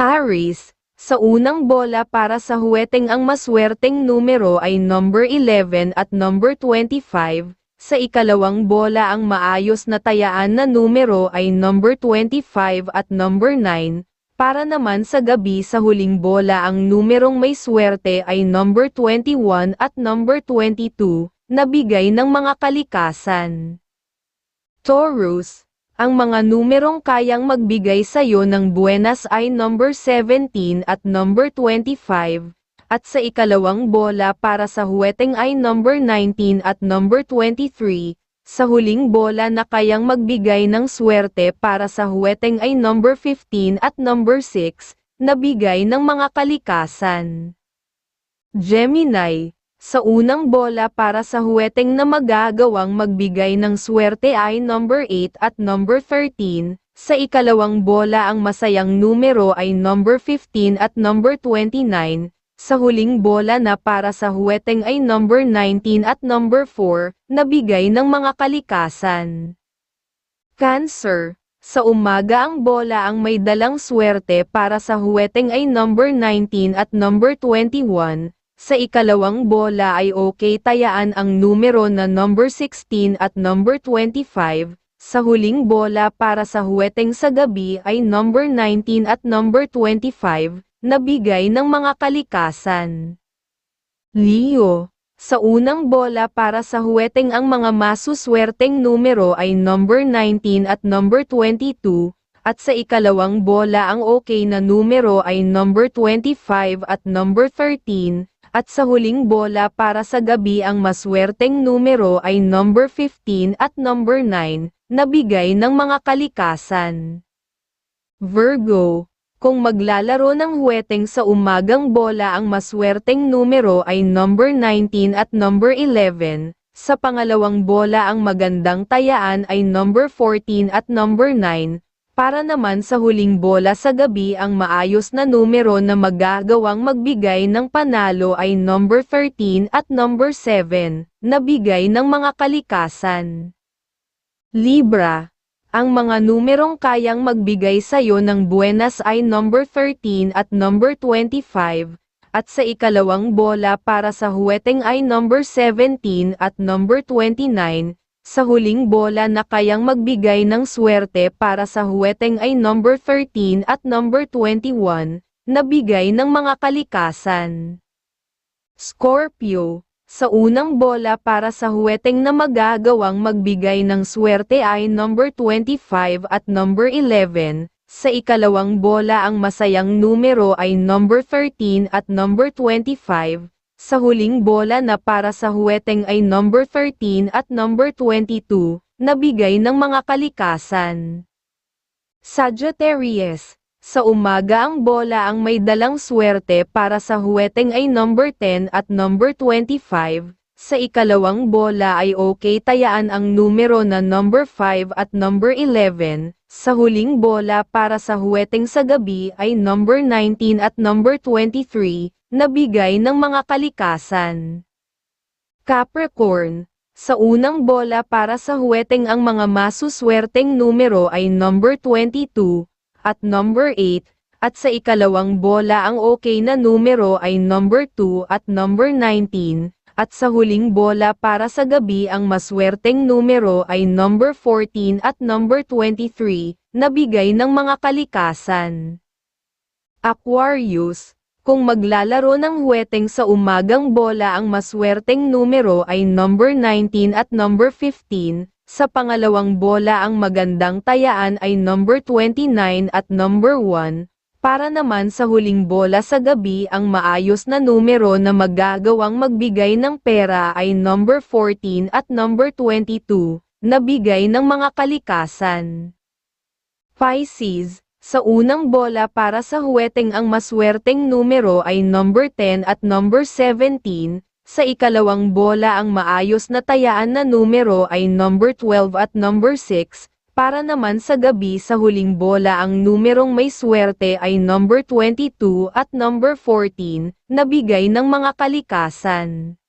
Aris, sa unang bola para sa huweteng ang maswerteng numero ay number 11 at number 25, sa ikalawang bola ang maayos na tayaan na numero ay number 25 at number 9, para naman sa gabi sa huling bola ang numerong may swerte ay number 21 at number 22, na bigay ng mga kalikasan. Taurus, ang mga numerong kayang magbigay sa'yo ng buenas ay number 17 at number 25, at sa ikalawang bola para sa huweteng ay number 19 at number 23, sa huling bola na kayang magbigay ng swerte para sa huweteng ay number 15 at number 6, na bigay ng mga kalikasan. Gemini, sa unang bola para sa huweteng na magagawang magbigay ng swerte ay number 8 at number 13, sa ikalawang bola ang masayang numero ay number 15 at number 29, sa huling bola na para sa huweteng ay number 19 at number 4, na bigay ng mga kalikasan. Cancer, sa umaga ang bola ang may dalang swerte para sa huweteng ay number 19 at number 21, sa ikalawang bola ay okay tayaan ang numero na number 16 at number 25, sa huling bola para sa huweteng sa gabi ay number 19 at number 25, na bigay ng mga kalikasan. Leo, sa unang bola para sa huweteng ang mga masuswerteng numero ay number 19 at number 22, at sa ikalawang bola ang okay na numero ay number 25 at number 13, at sa huling bola para sa gabi ang maswerteng numero ay number 15 at number 9, na bigay ng mga kalikasan. Virgo, kung maglalaro ng huweteng sa umagang bola ang maswerteng numero ay number 19 at number 11, sa pangalawang bola ang magandang tayaan ay number 14 at number 9, para naman sa huling bola sa gabi ang maayos na numero na magagawang magbigay ng panalo ay number 13 at number 7, na bigay ng mga kalikasan. Libra, ang mga numerong kayang magbigay sa'yo ng buenas ay number 13 at number 25, at sa ikalawang bola para sa huweteng ay number 17 at number 29, sa huling bola na kayang magbigay ng swerte para sa huweteng ay number 13 at number 21, na bigay ng mga kalikasan. Scorpio, sa unang bola para sa huweteng na magagawang magbigay ng swerte ay number 25 at number 11, sa ikalawang bola ang masayang numero ay number 13 at number 25, sa huling bola na para sa huweteng ay number 13 at number 22, na bigay ng mga kalikasan. Sagittarius, sa umaga ang bola ang may dalang swerte para sa huweteng ay number 10 at number 25, sa ikalawang bola ay okay tayaan ang numero na number 5 at number 11, sa huling bola para sa huweteng sa gabi ay number 19 at number 23, na bigay ng mga kalikasan. Capricorn, sa unang bola para sa huweteng ang mga masuswerteng numero ay number 22, at number 8, at sa ikalawang bola ang okay na numero ay number 2 at number 19, at sa huling bola para sa gabi ang maswerteng numero ay number 14 at number 23, na bigay ng mga kalikasan. Aquarius, kung maglalaro ng huweteng sa umagang bola ang maswerteng numero ay number 19 at number 15, sa pangalawang bola ang magandang tayaan ay number 29 at number 1, para naman sa huling bola sa gabi ang maayos na numero na magagawang magbigay ng pera ay number 14 at number 22, na bigay ng mga kalikasan. Pisces, sa unang bola para sa huweteng ang maswerteng numero ay number 10 at number 17, sa ikalawang bola ang maayos na tayaan na numero ay number 12 at number 6, para naman sa gabi sa huling bola ang numerong may swerte ay number 22 at number 14, na bigay ng mga kalikasan.